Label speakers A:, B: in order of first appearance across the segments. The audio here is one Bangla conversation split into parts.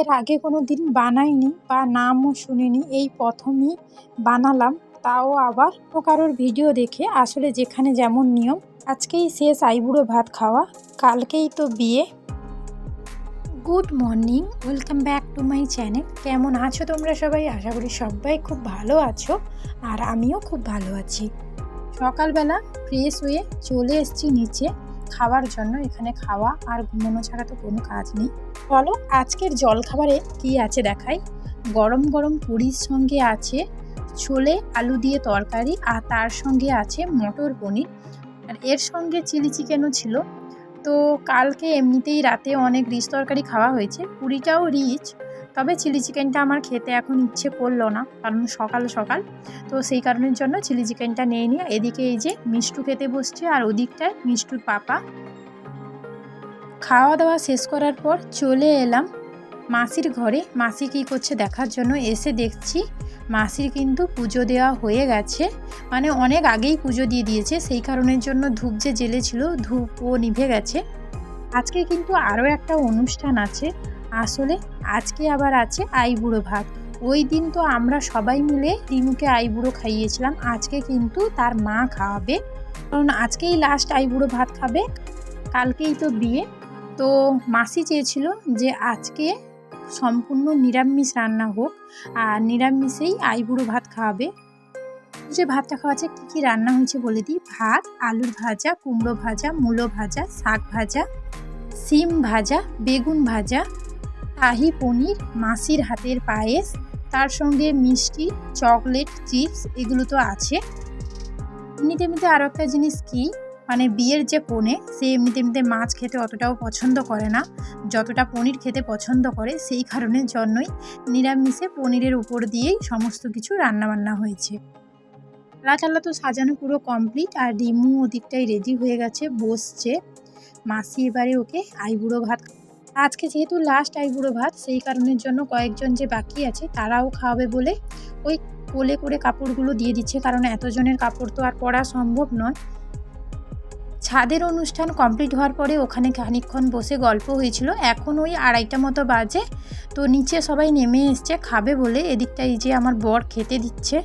A: এর আগে কোনো দিন বানাইনি বা নামও শুনিনি, এই প্রথমই বানালাম। তাও আবার কারোর ভিডিও দেখে আসলে যেখানে যেমন নিয়ম, আজকেই শেষ আইবুড়ো ভাত খাওয়া, কালকেই তো বিয়ে। Good morning, welcome back to my channel. কেমন আছো তোমরা সবাই? আশা করি সবাই খুব ভালো আছো, আর আমিও খুব ভালো আছি। সকালবেলা ফ্রেশ হয়ে চলে এসেছি নিচে। খাওয়ার জন্য এখানে খাওয়া আর ঘুমানো ছাড়া তো কোনো কাজ নেই। চলো আজকের জলখাবারে কি আছে দেখাই? গরম গরম পুরীর সঙ্গে আছে ছোলে আলু দিয়ে তরকারি আর তার সঙ্গে আছে মটর পনির। আর এর সঙ্গে চিলি চিকেনও ছিল। তো কালকে এমনিতেই রাতে অনেক রিচ তরকারি খাওয়া হয়েছে। পুরিটাও রিচ তবে চিলি চিকেনটা আমার খেতে এখন ইচ্ছে করল না, কারণ সকাল সকাল। তো সেই কারণের জন্য চিলি চিকেনটা নিয়ে নিয়ে এদিকে এই যে মিষ্টু খেতে বসছে আর ওদিকটায় মিষ্টুর পাপা। খাওয়া দাওয়া শেষ করার পর চলে এলাম মাসির ঘরে। মাসি কী করছে দেখার জন্য এসে দেখছি মাসির কিন্তু পুজো দেওয়া হয়ে গেছে। মানে অনেক আগেই পুজো দিয়ে দিয়েছে, সেই কারণের জন্য ধূপ যে জ্বেলেছিল ধূপও নিভে গেছে। আজকে কিন্তু আরও একটা অনুষ্ঠান আছে আসলে আজকে আবার আছে আইবুড়ো ভাত। ওই দিন তো আমরা সবাই মিলে রিমুকে আইবুড়ো খাইয়েছিলাম, আজকে কিন্তু তার মা খাওয়াবে। কারণ আজকেই লাস্ট আইবুড়ো ভাত খাবে, কালকেই তো বিয়ে। তো মাসি চেয়েছিল যে আজকে সম্পূর্ণ নিরামিষ রান্না হোক, আর নিরামিষেই আইবুড়ো ভাত খাওয়াবে। যে ভাতটা খাওয়াচ্ছে, কী কী রান্না হয়েছে বলে দিই? ভাত, আলুর ভাজা, কুমড়ো ভাজা, মূলো ভাজা, শাক ভাজা, সিম ভাজা, বেগুন ভাজা শাহি পনির, মাসির হাতের পায়েস, তার সঙ্গে মিষ্টি, চকলেট, চিপস এগুলো তো আছে। এমনিতে এমনিতে আরও একটা জিনিস কি মানে বিয়ের যে পনে সে এমনিতে এমনিতে মাছ খেতে অতটাও পছন্দ করে না। যতটা পনির খেতে পছন্দ করে, সেই কারণের জন্যই নিরামিষে পনিরের উপর দিয়েই সমস্ত কিছু রান্নাবান্না হয়েছে। চালা তো সাজানো পুরো কমপ্লিট, আর ডিমু ওদিকটাই রেডি হয়ে গেছে, বসছে। মাসি এবারে ওকে আইবুড়ো ভাত আজকে যেহেতু লাস্ট আইবুড়ো ভাত, সেই কারণের জন্য কয়েকজন যে বাকি আছে, তারাও খাওয়াবে বলে ওই কোলে করে কাপড়গুলো দিয়ে দিচ্ছে। কারণ এতজনের কাপড় তো আর পরা সম্ভব নয়। ছাদের অনুষ্ঠান কমপ্লিট হওয়ার পরে ওখানে খানিকক্ষণ বসে গল্প হয়েছিল। এখন ওই আড়াইটা মতো বাজে, তো নিচে সবাই নেমে এসছে, খাবে বলে। এদিকটা এই যে আমার বর খেতে দিচ্ছে।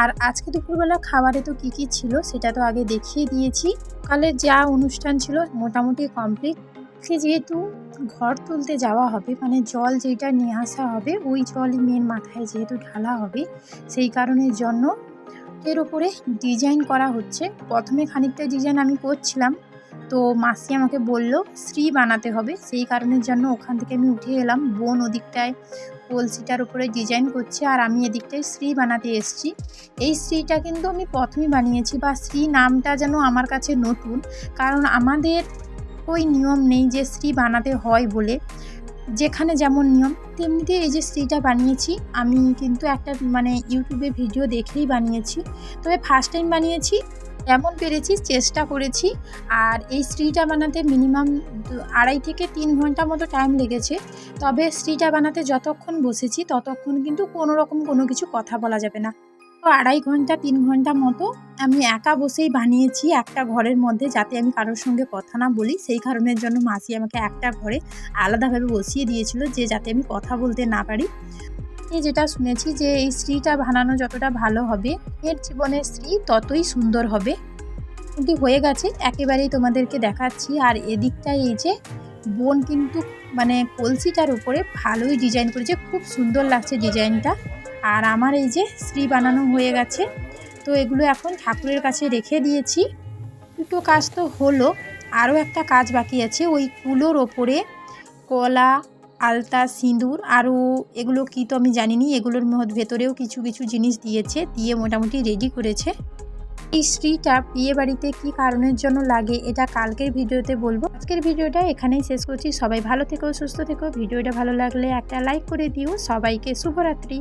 A: আর আজকে দুপুরবেলা খাবারে তো কী কী ছিল, সেটা তো আগে দেখিয়ে দিয়েছি। সকালে যা অনুষ্ঠান ছিল, মোটামুটি কমপ্লিট সে যেহেতু ঘর তুলতে যাওয়া হবে মানে জল যেটা নিয়ে আসা হবে, ওই জলই মেন মাথায় যেহেতু ঢালা হবে, সেই কারণের জন্য এর ওপরে ডিজাইন করা হচ্ছে। প্রথমে খানিকটা ডিজাইন আমি করছিলাম, তো মাসি আমাকে বলল, শ্রী বানাতে হবে। সেই কারণের জন্য ওখান থেকে আমি উঠে এলাম। বোন ওদিকটায় কলসিটার উপরে ডিজাইন করছে, আর আমি এদিকটায় শ্রী বানাতে এসেছি। এই শ্রীটা কিন্তু আমি প্রথমেই বানিয়েছি, বা শ্রী নামটা যেন আমার কাছে নতুন, কারণ আমাদের ওই নিয়ম নেই যে শ্রী বানাতে হয় বলে। যেখানে যেমন নিয়ম, তেমনিতে এই যে স্ত্রীটা বানিয়েছি, আমি কিন্তু একটা মানে ইউটিউবে ভিডিও দেখেই বানিয়েছি। তবে ফার্স্ট টাইম বানিয়েছি যেমন পেরেছি, চেষ্টা করেছি। আর এই স্ত্রীটা বানাতে মিনিমাম আড়াই থেকে তিন ঘণ্টা মতো টাইম লেগেছে। তবে স্ত্রীটা বানাতে যতক্ষণ বসেছি, ততক্ষণ কিন্তু কোনো রকম কোনো কিছু কথা বলা যাবে না। তো আড়াই ঘণ্টা, তিন ঘণ্টা মতো আমি একা বসেই বানিয়েছি একটা ঘরের মধ্যে যাতে আমি কারোর সঙ্গে কথা না বলি। সেই কারণের জন্য মাসি আমাকে একটা ঘরে আলাদাভাবে বসিয়ে দিয়েছিল যে যাতে আমি কথা বলতে না পারি। যেটা শুনেছি যে এই স্ত্রীটা বানানো যতটা ভালো হবে, এর জীবনের স্ত্রী ততই সুন্দর হবে। কিন্তু হয়ে গেছে, একেবারেই তোমাদেরকে দেখাচ্ছি। আর এদিকটা এই যে বোন কিন্তু মানে কলসিটার উপরে ভালোই ডিজাইন করেছে, খুব সুন্দর লাগছে ডিজাইনটা আর আমার এই যে শ্রী বানানো হয়ে গেছে, তো এগুলো এখন ঠাকুরের কাছে রেখে দিয়েছি। দুটো কাজ তো হলো, আরও একটা কাজ বাকি আছে, ওই কুলোর ওপরে কলা, আলতা, সিঁদুর, আরও এগুলো কী তো আমি জানিনি, এগুলোর ভেতরেও কিছু কিছু জিনিস দিয়েছে, দিয়ে মোটামুটি রেডি করেছে। এই শ্রীটা বিয়ে বাড়িতে কী কারণের জন্য লাগে, এটা কালকের ভিডিওতে বলব। আজকের ভিডিওটা এখানেই শেষ করছি, সবাই ভালো থেকো, সুস্থ থেকো, ভিডিওটা ভালো লাগলে একটা লাইক করে দিও, সবাইকে শুভরাত্রি।